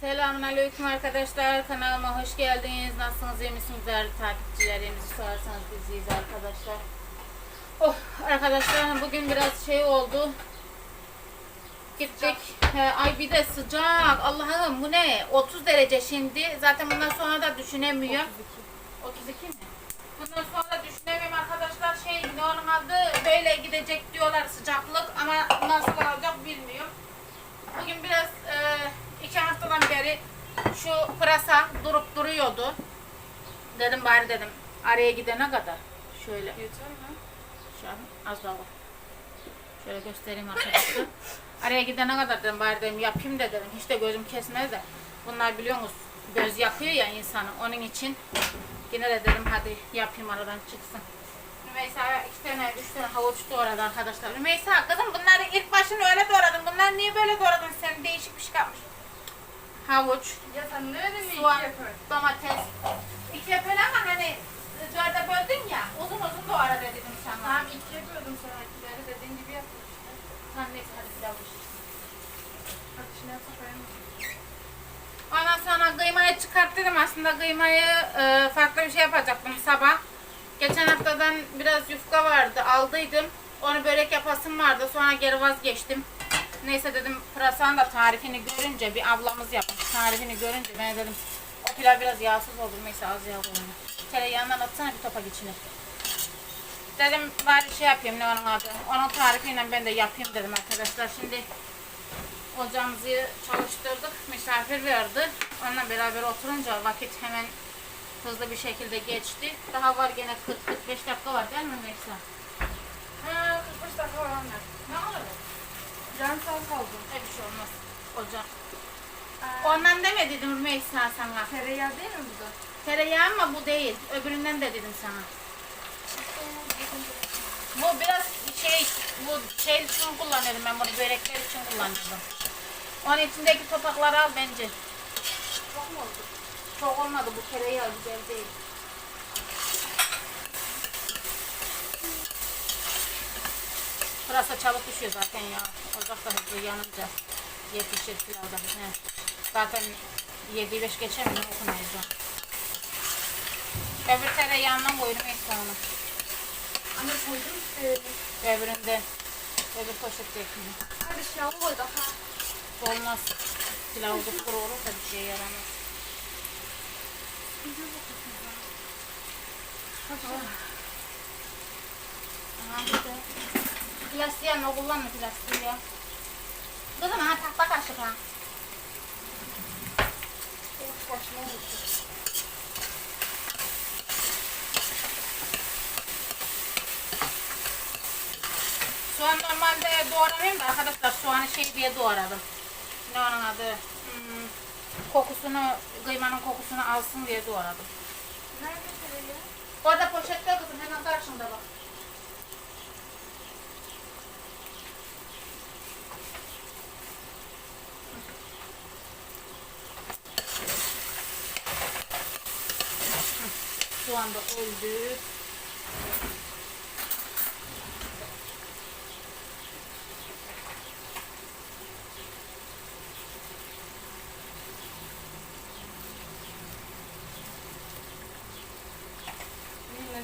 Selamünaleyküm arkadaşlar. Kanalıma hoş geldiniz. Nasılsınız? iyi misiniz? Değerli takipçilerimizi sorarsanız biz iyiyiz arkadaşlar. Oh arkadaşlar bugün biraz şey oldu. Gittik. He, ay bir de sıcak. Allah'ım bu ne? 30 derece şimdi. Zaten bundan sonra da düşünemiyorum. 32 mi? Bundan sonra düşünemiyorum arkadaşlar. Şey adı böyle gidecek diyorlar sıcaklık ama nasıl olacak bilmiyorum. Bugün biraz e, iki haftadan beri şu pırasa durup duruyordu. Dedim bari dedim araya gidene kadar. Şöyle. Yeter mi? Şu an az daha var. Şöyle göstereyim arkadaşlar. Araya gidene kadar dedim bari dedim yapayım da dedim. Hiç de gözüm kesmez de. Bunlar biliyorsunuz göz yakıyor ya insanı. Onun için yine de dedim hadi yapayım aradan çıksın. Rümeysa iki tane, üç tane havuç doğradı arkadaşlar. Rümeysa kızım bunları ilk başını öyle doğradın. Bunlar niye böyle doğradın? Sen değişik bir şey yapmış. Havuç, Ya sen ne dedin mi soğan, domates. İki yapıyor ama hani dörde böldün ya uzun uzun doğra dedim sana. Tamam iki yapıyordum sonrakileri dediğin gibi yaptım işte. Tamam neyse hadi pilav. Hadi şimdi beğendim. Ondan sonra kıymayı çıkarttım aslında kıymayı e, farklı bir şey yapacaktım sabah. Geçen haftadan biraz yufka vardı aldıydım. Onu börek yapasım vardı sonra geri vazgeçtim. Neyse dedim pırasanın da tarifini görünce bir ablamız yapmış tarifini görünce ben dedim o pilav biraz yağsız olur neyse az yağ koyayım. Tereyağından atsana bir topak içine. Dedim bari şey yapayım ne onun adı. Onun tarifiyle ben de yapayım dedim arkadaşlar. Şimdi ocağımızı çalıştırdık. Misafir verdi. Onunla beraber oturunca vakit hemen hızlı bir şekilde geçti. Daha var gene 40-45 dakika var değil mi Meksa? Ha 45 dakika var. Ne olur? Can sağ kaldı. Ne bir şey olmaz. Ocak. Aa, Ondan demedim Meksa sana. tereyağı değil mi bu da? Tereyağı ama bu değil. Öbüründen de dedim sana. Bu biraz şey, bu şey için kullanıyorum ben bunu börekler için kullanıyorum. Onun içindeki topakları al bence. Çok mu oldu? Çok olmadı bu tereyağı güzel değil. Pırasa çabuk pişiyor zaten ya. Ocakta hızlı yanınca yetişir pilavda. He. Zaten 7-5 geçer mi ne okumayacağım. Öbür tereyağından koydum ilk sonra. Anne koydum işte. Öbüründe öbür poşette ekmeği. Hadi şilavı koy daha. Olmaz. Pilav kuru olursa bir şey yaramaz. Aha işte. Plastiğe ne kullanma plastiği ya. Kızım ha tahta kaşık ha. Of başıma vurdu. Soğan normalde doğramıyorum da arkadaşlar soğanı şey diye doğradım. Ne onun adı? Hmm, kokusunu, kıymanın kokusunu alsın diye doğradım. Nerede tereyağı? Orada poşette kızım hemen karşında bak. Soğan da öldü.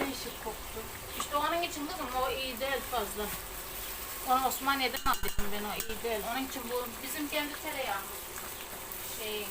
Değişik koktu. İşte onun için kızım o iyi değil fazla. Onu Osmaniye'den aldım ben o iyi değil. Onun için bu bizim kendi tereyağımız. Şey.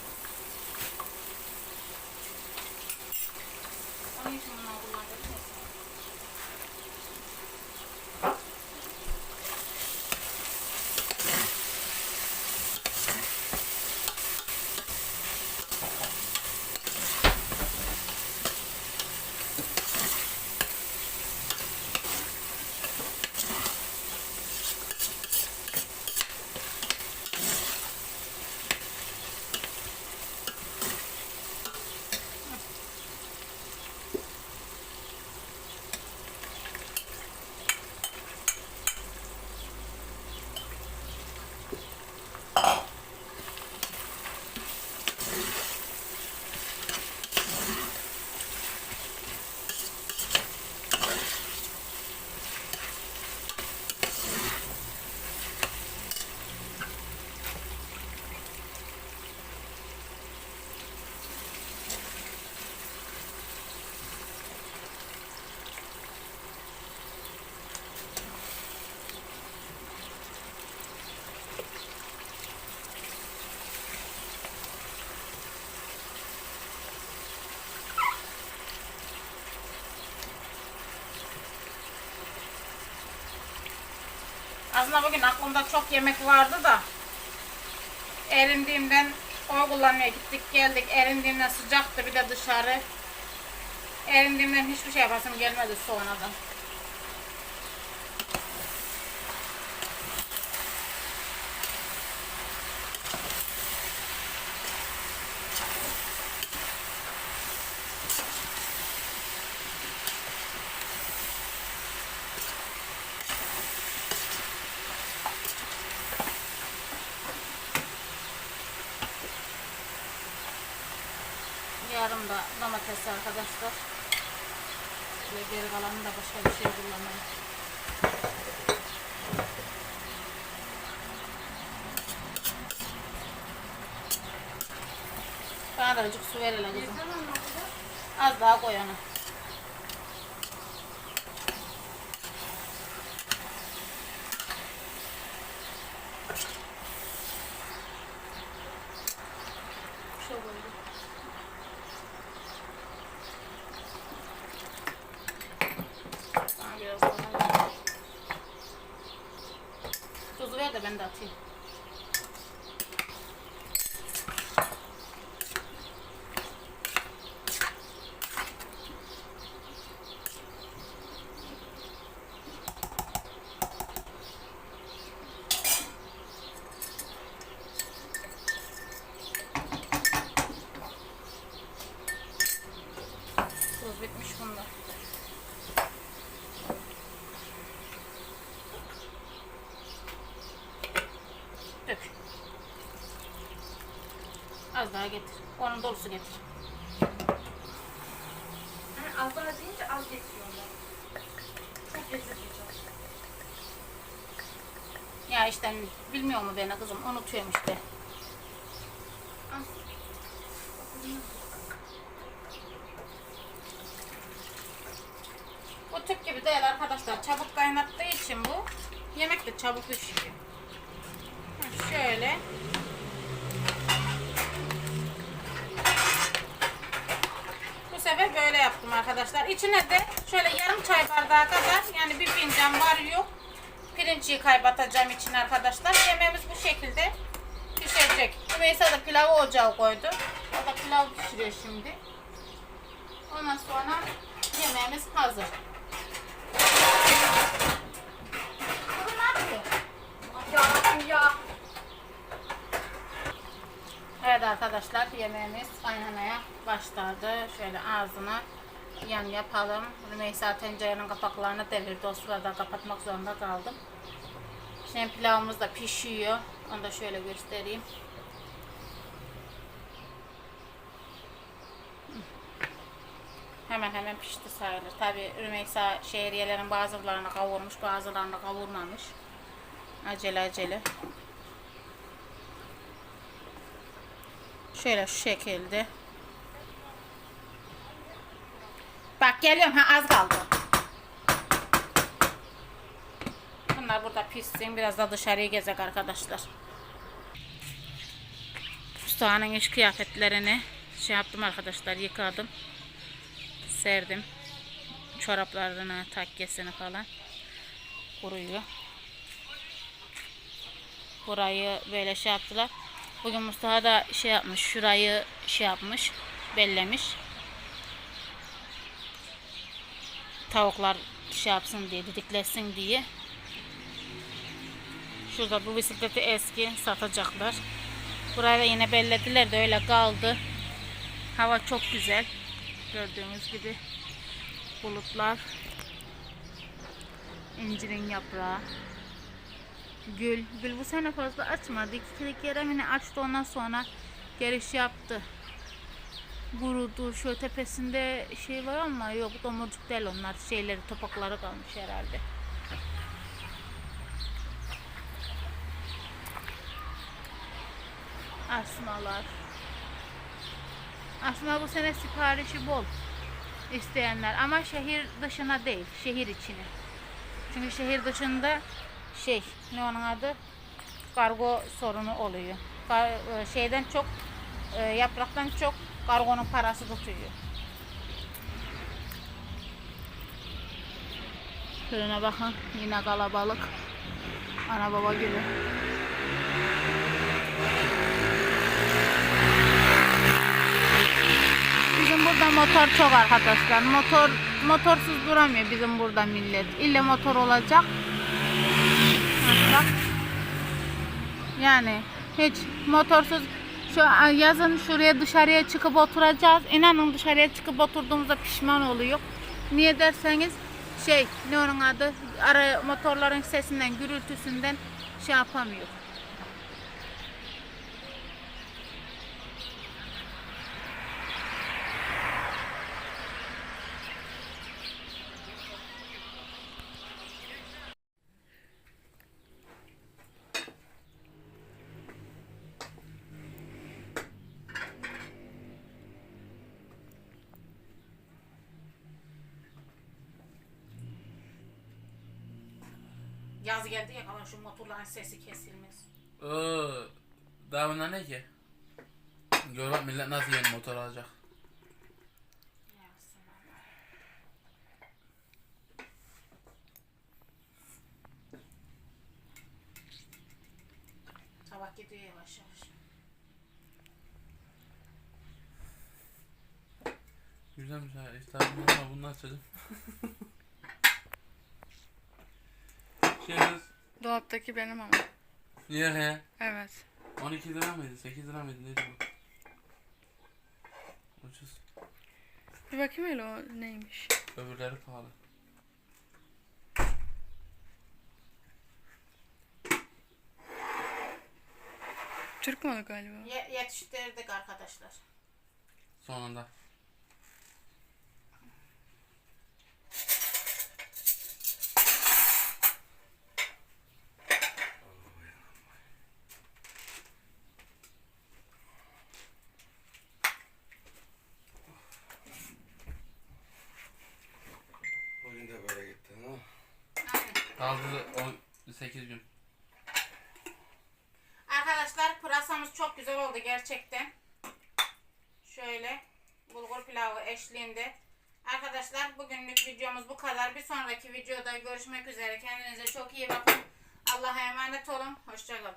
Aslında bugün aklımda çok yemek vardı da erindiğimden o kullanmaya gittik geldik. Erindiğimden sıcaktı bir de dışarı. Erindiğimden hiçbir şey yapasım gelmedi sonradan. Yarım da domates arkadaşlar. Ve geri kalanını da başka bir şey kullanırım. Bana da azıcık su ver hele kızım. Az daha koy onu. Çok oldu. Bana biraz daha ver. Tuzu ver de ben de atayım. Tuz bitmiş bunda. Dök. Daha getir. Onun dolusu getir. Yani az daha deyince az getiriyorlar. Çok çok. Ya işte bilmiyor mu beni kızım? Unutuyorum işte. Az. Bu tüp gibi değil arkadaşlar. Çabuk kaynattığı için bu. Yemek de çabuk pişiyor. Şöyle. Bu sefer böyle yaptım arkadaşlar. İçine de şöyle yarım çay bardağı kadar yani bir fincan var yok. Pirinci kaybatacağım için arkadaşlar. Yemeğimiz bu şekilde pişecek. Rümeysa da pilavı ocağa koydu. O da pilav pişiriyor şimdi. Ondan sonra yemeğimiz hazır. Kızım ne yapıyor? Ya ya. Evet arkadaşlar yemeğimiz kaynamaya başladı. Şöyle ağzına yan yapalım. Rümeysa tencerenin kapaklarını devirdi. O sırada kapatmak zorunda kaldım. Şimdi pilavımız da pişiyor. Onu da şöyle göstereyim. Hemen hemen pişti sayılır. Tabi Rümeysa şehriyelerin bazılarını kavurmuş, bazılarını kavurmamış. Acele acele. Şöyle şu şekilde. Bak geliyorum ha az kaldı. Bunlar burada pişsin. Biraz da dışarıya gezek arkadaşlar. Soğanın iş kıyafetlerini şey yaptım arkadaşlar yıkadım. Serdim. Çoraplarını, takkesini falan kuruyor. Burayı böyle şey yaptılar. Bugün Mustafa da şey yapmış, şurayı şey yapmış, bellemiş. Tavuklar şey yapsın diye, didiklesin diye. Şurada bu bisikleti eski satacaklar. Burayı da yine bellediler de öyle kaldı. Hava çok güzel. Gördüğünüz gibi bulutlar. İncirin yaprağı. Gül. Gül bu sene fazla açmadı. İki kere mi ne açtı ondan sonra giriş yaptı. Gurudu. Şu tepesinde şey var ama yok domurcuk değil onlar. Şeyleri topakları kalmış herhalde. Asmalar. Aslında bu sene siparişi bol isteyenler ama şehir dışına değil, şehir içine. Çünkü şehir dışında şey, ne onun adı? Kargo sorunu oluyor. Kar- e, şeyden çok, e, yapraktan çok kargonun parası tutuyor. Şuruna bakın, yine kalabalık. Ana baba gülü. Bizim burada motor çok arkadaşlar. Motor motorsuz duramıyor bizim burada millet. İlle motor olacak. Bak. Yani hiç motorsuz şu yazın şuraya dışarıya çıkıp oturacağız. İnanın dışarıya çıkıp oturduğumuzda pişman oluyor. Niye derseniz şey ne onun adı ara motorların sesinden gürültüsünden şey yapamıyor. Yaz geldi ya kalan şu motorların sesi kesilmez. Oo, daha bunlar ne ki? Gör bak millet nasıl yeni motor alacak. Sabah gidiyor yavaş yavaş. Güzelmiş ha. İftarımdan sonra bunu Dolaptaki benim ama. Niye he? Evet. 12 lira mıydı? 8 lira mıydı? Neydi bu? Ucuz. Bir bakayım hele o neymiş. Öbürleri pahalı. Türk malı galiba. Ye- yetiştirdik arkadaşlar. Sonunda. Bugün de böyle gitti ha. Aynen. Kaldı 8 gün. Arkadaşlar pırasamız çok güzel oldu gerçekten. Şöyle bulgur pilavı eşliğinde. Arkadaşlar bugünlük videomuz bu kadar. Bir sonraki videoda görüşmek üzere. Kendinize çok iyi bakın. Allah'a emanet olun. Hoşçakalın.